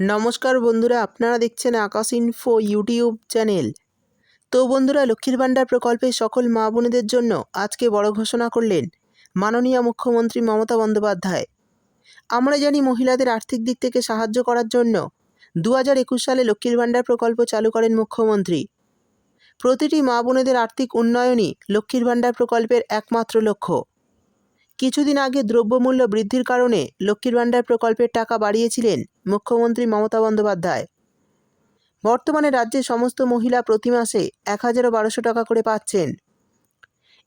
নমস্কার বন্ধুরা, আপনারা দেখছেন আকাশ ইনফো ইউটিউব চ্যানেল তো বন্ধুরা, লক্ষ্মীর ভাণ্ডার প্রকল্পে সকল মা বোনেদের জন্য আজকে বড় ঘোষণা করলেন মাননীয় মুখ্যমন্ত্রী মমতা বন্দ্যোপাধ্যায়। আমরা জানি মহিলাদের আর্থিক দিক থেকে সাহায্য করার জন্য দু একুশ সালে লক্ষ্মীর ভাণ্ডার প্রকল্প চালু করেন মুখ্যমন্ত্রী। প্রতিটি মা বোনেদের আর্থিক উন্নয়নই লক্ষ্মীর ভাণ্ডার প্রকল্পের একমাত্র লক্ষ্য। কিছুদিন আগে দ্রব্যমূল্য বৃদ্ধির কারণে লক্ষ্মীর ভাণ্ডার প্রকল্পের টাকা বাড়িয়েছিলেন মুখ্যমন্ত্রী মমতা বন্দ্যোপাধ্যায়। বর্তমানে রাজ্যের সমস্ত মহিলা প্রতি মাসে এক হাজার বারোশো টাকা করে পাচ্ছেন।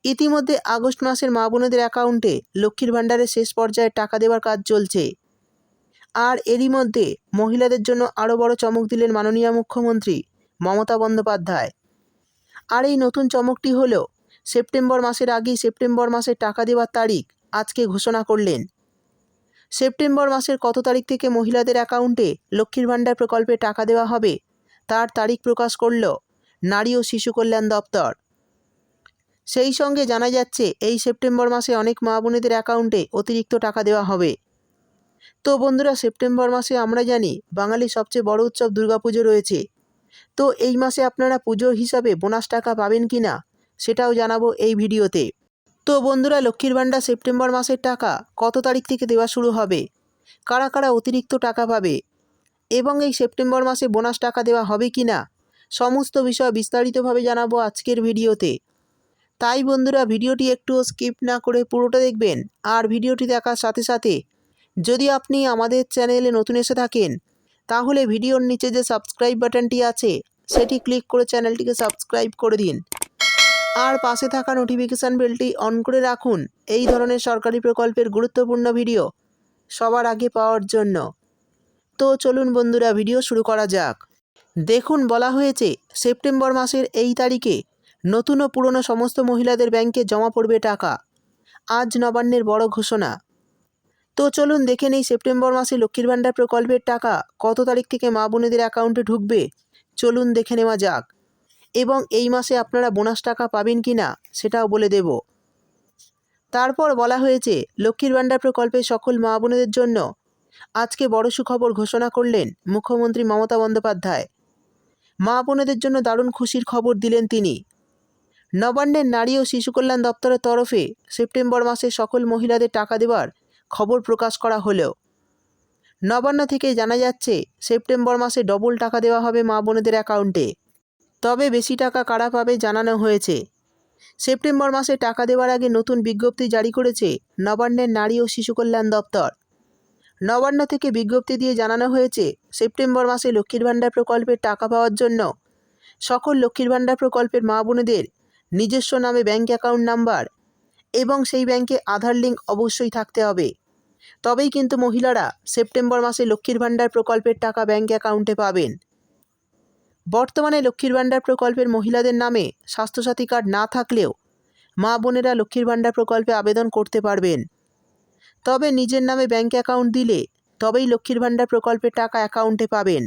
ইতিমধ্যে আগস্ট মাসের মা বোনেদের অ্যাকাউন্টে লক্ষ্মীর ভাণ্ডারের শেষ পর্যায়ে টাকা দেওয়ার কাজ চলছে। আর এরই মধ্যে মহিলাদের জন্য আরও বড় চমক দিলেন মাননীয় মুখ্যমন্ত্রী মমতা বন্দ্যোপাধ্যায়। আর এই নতুন চমকটি হলো, সেপ্টেম্বর মাসের আগেই সেপ্টেম্বর মাসের টাকা দেওয়ার তারিখ আজকে ঘোষণা করলেন। সেপ্টেম্বর মাসের কত তারিখ থেকে মহিলাদের অ্যাকাউন্টে লক্ষ্মীর ভাণ্ডার প্রকল্পে টাকা দেওয়া হবে, তার তারিখ প্রকাশ করল নারী ও শিশু কল্যাণ দপ্তর। সেই সঙ্গে জানা যাচ্ছে, এই সেপ্টেম্বর মাসে অনেক মা বোনেদের অ্যাকাউন্টে অতিরিক্ত টাকা দেওয়া হবে। তো বন্ধুরা, সেপ্টেম্বর মাসে আমরা জানি বাঙালির সবচেয়ে বড় উৎসব দুর্গাপুজো রয়েছে। তো এই মাসে আপনারা পুজোর হিসাবে বোনাস টাকা পাবেন কি না সেটাও জানাব এই ভিডিওতে। তো বন্ধুরা, লক্ষ্মীর ভাণ্ডার সেপ্টেম্বর মাসের টাকা কত তারিখ থেকে দেওয়া শুরু হবে? কারা কারা অতিরিক্ত টাকা পাবে? এবং এই সেপ্টেম্বর মাসে বোনাস টাকা দেওয়া হবে কি না? সমস্ত বিষয় বিস্তারিতভাবে জানাব আজকের ভিডিওতে। তাই বন্ধুরা, ভিডিওটি একটুও স্কিপ না করে পুরোটা দেখবেন আর ভিডিওটি দেখার সাথে সাথে যদি আপনি আমাদের চ্যানেলে নতুন এসে থাকেন, তাহলে ভিডিওর নিচে যে সাবস্ক্রাইব বাটনটি আছে, সেটি ক্লিক করে চ্যানেলটিকে সাবস্ক্রাইব করে দিন। আর পাশে থাকা নোটিফিকেশান বেলটি অন করে রাখুন। এই ধরনের সরকারি প্রকল্পের গুরুত্বপূর্ণ ভিডিও সবার আগে পাওয়ার জন্য। তো চলুন বন্ধুরা ভিডিও শুরু করা যাক। দেখুন, বলা হয়েছে, সেপ্টেম্বর মাসের এই তারিখে নতুন ও পুরনো সমস্ত মহিলাদের ব্যাংকে জমা পড়বে টাকা। আজ নবান্নের বড় ঘোষণা। তো চলুন দেখে নেই, সেপ্টেম্বর মাসে লক্ষ্মীর ভাণ্ডার প্রকল্পের টাকা কত তারিখ থেকে মা বোনেদের অ্যাকাউন্টে ঢুকবে। চলুন দেখে নেওয়া যাক। এবং এই মাসে আপনারা বোনাস টাকা পাবেন কি না, সেটাও বলে দেব। তারপর বলা হয়েছে, লক্ষ্মীর ভাণ্ডার প্রকল্পে সকল মা বোনেদের জন্য আজকে বড় সুখবর ঘোষণা করলেন মুখ্যমন্ত্রী মমতা বন্দ্যোপাধ্যায়। মা বোনেদের জন্য দারুণ খুশির খবর দিলেন তিনি। নবান্নের নারী ও শিশু কল্যাণ দপ্তরের তরফে সেপ্টেম্বর মাসে সকল মহিলাদের টাকা দেওয়ার খবর প্রকাশ করা হলেও নবান্ন থেকে জানা যাচ্ছে, সেপ্টেম্বর মাসে ডবল টাকা দেওয়া হবে মা বোনেদের অ্যাকাউন্টে। তবে বেশি টাকা কারা পাবে জানানো হয়েছে। সেপ্টেম্বর মাসে টাকা দেওয়ার আগে নতুন বিজ্ঞপ্তি জারি করেছে নবান্নের নারী ও শিশু কল্যাণ দপ্তর। নবান্ন থেকে বিজ্ঞপ্তি দিয়ে জানানো হয়েছে, সেপ্টেম্বর মাসে লক্ষ্মীর ভাণ্ডার প্রকল্পের টাকা পাওয়ার জন্য সকল লক্ষ্মীর ভাণ্ডার প্রকল্পের মা বোনেদের নিজস্ব নামে ব্যাঙ্ক অ্যাকাউন্ট নাম্বার এবং সেই ব্যাংকে আধার লিঙ্ক অবশ্যই থাকতে হবে। তবেই কিন্তু মহিলারা সেপ্টেম্বর মাসে লক্ষ্মীর ভাণ্ডার প্রকল্পের টাকা ব্যাঙ্ক অ্যাকাউন্টে পাবেন। বর্তমানে লক্ষ্মীর ভাণ্ডার প্রকল্পের মহিলাদের নামে স্বাস্থ্যসাথী কার্ড না থাকলেও মা বোনেরা লক্ষ্মীর ভাণ্ডার প্রকল্পে আবেদন করতে পারবেন। তবে নিজের নামে ব্যাঙ্ক অ্যাকাউন্ট দিলে তবেই লক্ষ্মীর ভাণ্ডার প্রকল্পের টাকা অ্যাকাউন্টে পাবেন।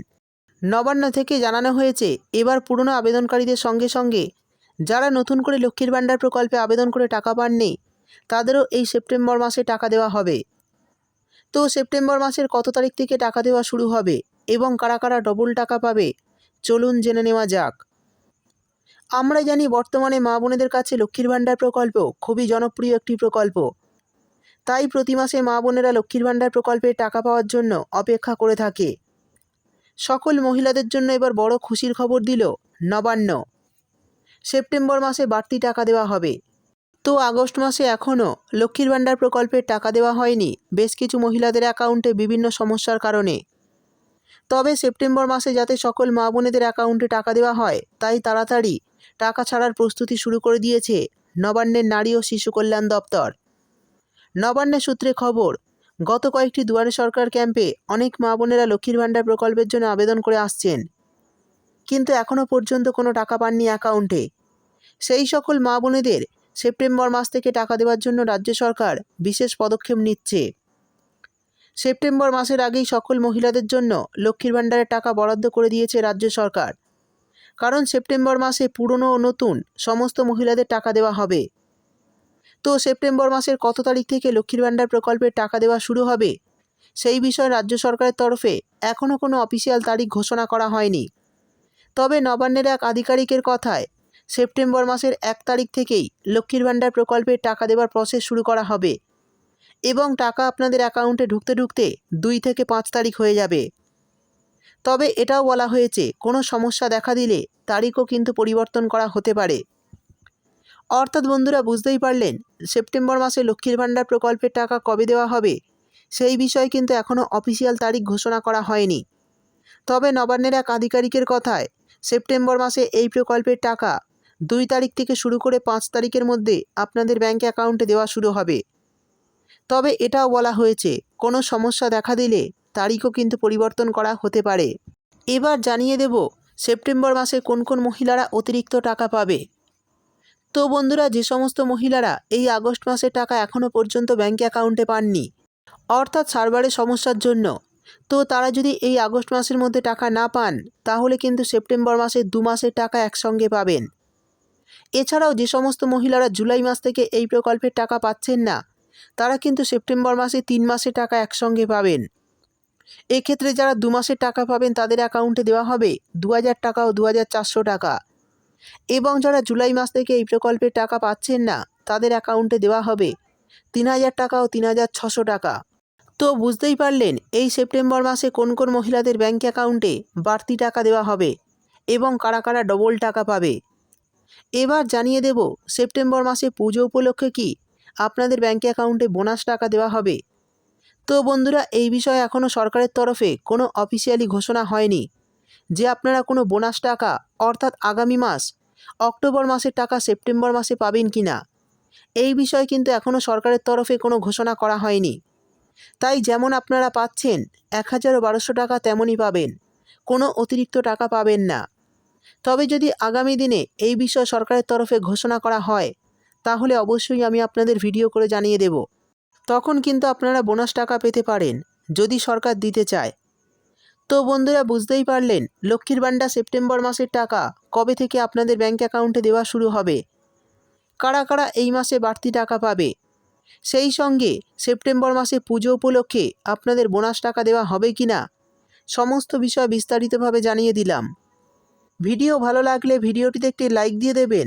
নবান্ন থেকে জানানো হয়েছে, এবার পুরনো আবেদনকারীদের সঙ্গে সঙ্গে যারা নতুন করে লক্ষ্মীর ভাণ্ডার প্রকল্পে আবেদন করে টাকা পাননি, তাদেরও এই সেপ্টেম্বর মাসে টাকা দেওয়া হবে। তো সেপ্টেম্বর মাসের কত তারিখ থেকে টাকা দেওয়া শুরু হবে এবং কারা কারা ডবল টাকা পাবে চলুন জেনে নেওয়া যাক। আমরা জানি বর্তমানে মা বোনেদের কাছে লক্ষ্মীর ভাণ্ডার প্রকল্প খুবই জনপ্রিয় একটি প্রকল্প। তাই প্রতি মাসে মা বোনেরা লক্ষ্মীর ভাণ্ডার প্রকল্পে টাকা পাওয়ার জন্য অপেক্ষা করে থাকে। সকল মহিলাদের জন্য এবার বড় খুশির খবর দিল নবান্ন। সেপ্টেম্বর মাসে বাড়তি টাকা দেওয়া হবে। তো আগস্ট মাসে এখনও লক্ষ্মীর ভাণ্ডার প্রকল্পের টাকা দেওয়া হয়নি। বেশ কিছু মহিলাদের অ্যাকাউন্টে বিভিন্ন সমস্যার কারণে। তবে সেপ্টেম্বর মাসে যাতে সকল মা বোনেদের অ্যাকাউন্টে টাকা দেওয়া হয়, তাই তাড়াতাড়ি টাকা ছাড়ার প্রস্তুতি শুরু করে দিয়েছে নবান্নের নারী ও শিশু কল্যাণ দপ্তর। নবান্নের সূত্রে খবর, গত কয়েকটি দুয়ারে সরকার ক্যাম্পে অনেক মা বোনেরা লক্ষ্মীর ভাণ্ডার প্রকল্পের জন্য আবেদন করে আসছেন। কিন্তু এখনও পর্যন্ত কোনো টাকা পাননি অ্যাকাউন্টে। সেই সকল মা বোনেদের সেপ্টেম্বর মাস থেকে টাকা দেওয়ার জন্য রাজ্য সরকার বিশেষ পদক্ষেপ নিচ্ছে। সেপ্টেম্বর মাসের আগেই সকল মহিলাদের জন্য লক্ষ্মীর ভাণ্ডারের টাকা বরাদ্দ করে দিয়েছে রাজ্য সরকার। কারণ সেপ্টেম্বর মাসে পুরনো ও নতুন সমস্ত মহিলাদের টাকা দেওয়া হবে। তো সেপ্টেম্বর মাসের কত তারিখ থেকে লক্ষ্মীর ভাণ্ডার প্রকল্পের টাকা দেওয়া শুরু হবে? সেই বিষয়ে রাজ্য সরকারের তরফে এখনও কোনো অফিসিয়াল তারিখ ঘোষণা করা হয়নি। তবে নবান্নের এক আধিকারিকের কথায়, সেপ্টেম্বর মাসের এক তারিখ থেকেই লক্ষ্মীর ভাণ্ডার প্রকল্পের টাকা দেওয়ার প্রসেস শুরু করা হবে। এবং টাকা আপনাদের অ্যাকাউন্টে ঢুকতে ঢুকতে দুই থেকে পাঁচ তারিখ হয়ে যাবে। তবে এটাও বলা হয়েছে, কোনো সমস্যা দেখা দিলে তারিখও কিন্তু পরিবর্তন করা হতে পারে। অর্থাৎ বন্ধুরা, বুঝতেই পারলেন, সেপ্টেম্বর মাসে লক্ষ্মীর ভাণ্ডার প্রকল্পের টাকা কবে দেওয়া হবে, সেই বিষয়ে কিন্তু এখনও অফিসিয়াল তারিখ ঘোষণা করা হয়নি। তবে নবান্নের এক আধিকারিকের কথায়, সেপ্টেম্বর মাসে এই প্রকল্পের টাকা দুই তারিখ থেকে শুরু করে পাঁচ তারিখের মধ্যে আপনাদের ব্যাঙ্ক অ্যাকাউন্টে দেওয়া শুরু হবে। তবে এটাও বলা হয়েছে, কোনো সমস্যা দেখা দিলে তারিখও কিন্তু পরিবর্তন করা হতে পারে। এবার জানিয়ে দেব, সেপ্টেম্বর মাসে কোন কোন মহিলারা অতিরিক্ত টাকা পাবে। তো বন্ধুরা, যে সমস্ত মহিলারা এই আগস্ট মাসের টাকা এখনও পর্যন্ত ব্যাঙ্ক অ্যাকাউন্টে পাননি, অর্থাৎ সার্ভারের সমস্যার জন্য, তো তারা যদি এই আগস্ট মাসের মধ্যে টাকা না পান, তাহলে কিন্তু সেপ্টেম্বর মাসে দু মাসের টাকা একসঙ্গে পাবেন। এছাড়াও যে সমস্ত মহিলারা জুলাই মাস থেকে এই প্রকল্পের টাকা পাচ্ছেন না তারা কিন্তু সেপ্টেম্বর মাসে তিন মাসে টাকা একসঙ্গে পাবেন। এক্ষেত্রে যারা দু মাসের টাকা পাবেন, তাদের অ্যাকাউন্টে দেওয়া হবে দু হাজার টাকা ও দু হাজার চারশো টাকা। এবং যারা জুলাই মাস থেকে এই প্রকল্পের টাকা পাচ্ছেন না, তাদের অ্যাকাউন্টে দেওয়া হবে তিন হাজার টাকা ও তিন হাজার ছশো টাকা। তো বুঝতেই পারলেন, এই সেপ্টেম্বর মাসে কোন কোন মহিলাদের ব্যাঙ্ক অ্যাকাউন্টে বাড়তি টাকা দেওয়া হবে এবং কারা কারা ডবল টাকা পাবে। এবার জানিয়ে দেব, সেপ্টেম্বর মাসে পুজো উপলক্ষে কি আপনাদের ব্যাঙ্ক অ্যাকাউন্টে বোনাস টাকা দেওয়া হবে। তো বন্ধুরা, এই বিষয়ে এখনও সরকারের তরফে কোনো অফিসিয়ালি ঘোষণা হয়নি যে আপনারা কোনো বোনাস টাকা, অর্থাৎ আগামী মাস, অক্টোবর মাসের টাকা, সেপ্টেম্বর মাসে পাবেন কি না এই বিষয়ে কিন্তু এখনও সরকারের তরফে কোনো ঘোষণা করা হয়নি। তাই যেমন আপনারা পাচ্ছেন, এক হাজার বারোশো টাকা তেমনই পাবেন, কোনো অতিরিক্ত টাকা পাবেন না। তবে যদি আগামী দিনে এই বিষয়ে সরকারের তরফে ঘোষণা করা হয় তাহলে অবশ্যই আমি আপনাদের ভিডিও করে জানিয়ে দেব। তখন কিন্তু আপনারা বোনাস টাকা পেতে পারেন, যদি সরকার দিতে চায়। তো বন্ধুরা, বুঝতেই পারলেন, লক্ষ্মীর ভাণ্ডার সেপ্টেম্বর মাসের টাকা কবে থেকে আপনাদের ব্যাঙ্ক অ্যাকাউন্টে দেওয়া শুরু হবে? কারা কারা এই মাসে বাড়তি টাকা পাবে? সেই সঙ্গে সেপ্টেম্বর মাসে পুজো উপলক্ষে আপনাদের বোনাস টাকা দেওয়া হবে কি না, সমস্ত বিষয় বিস্তারিতভাবে জানিয়ে দিলাম। ভিডিও ভালো লাগলে ভিডিওটিতে একটি লাইক দিয়ে দেবেন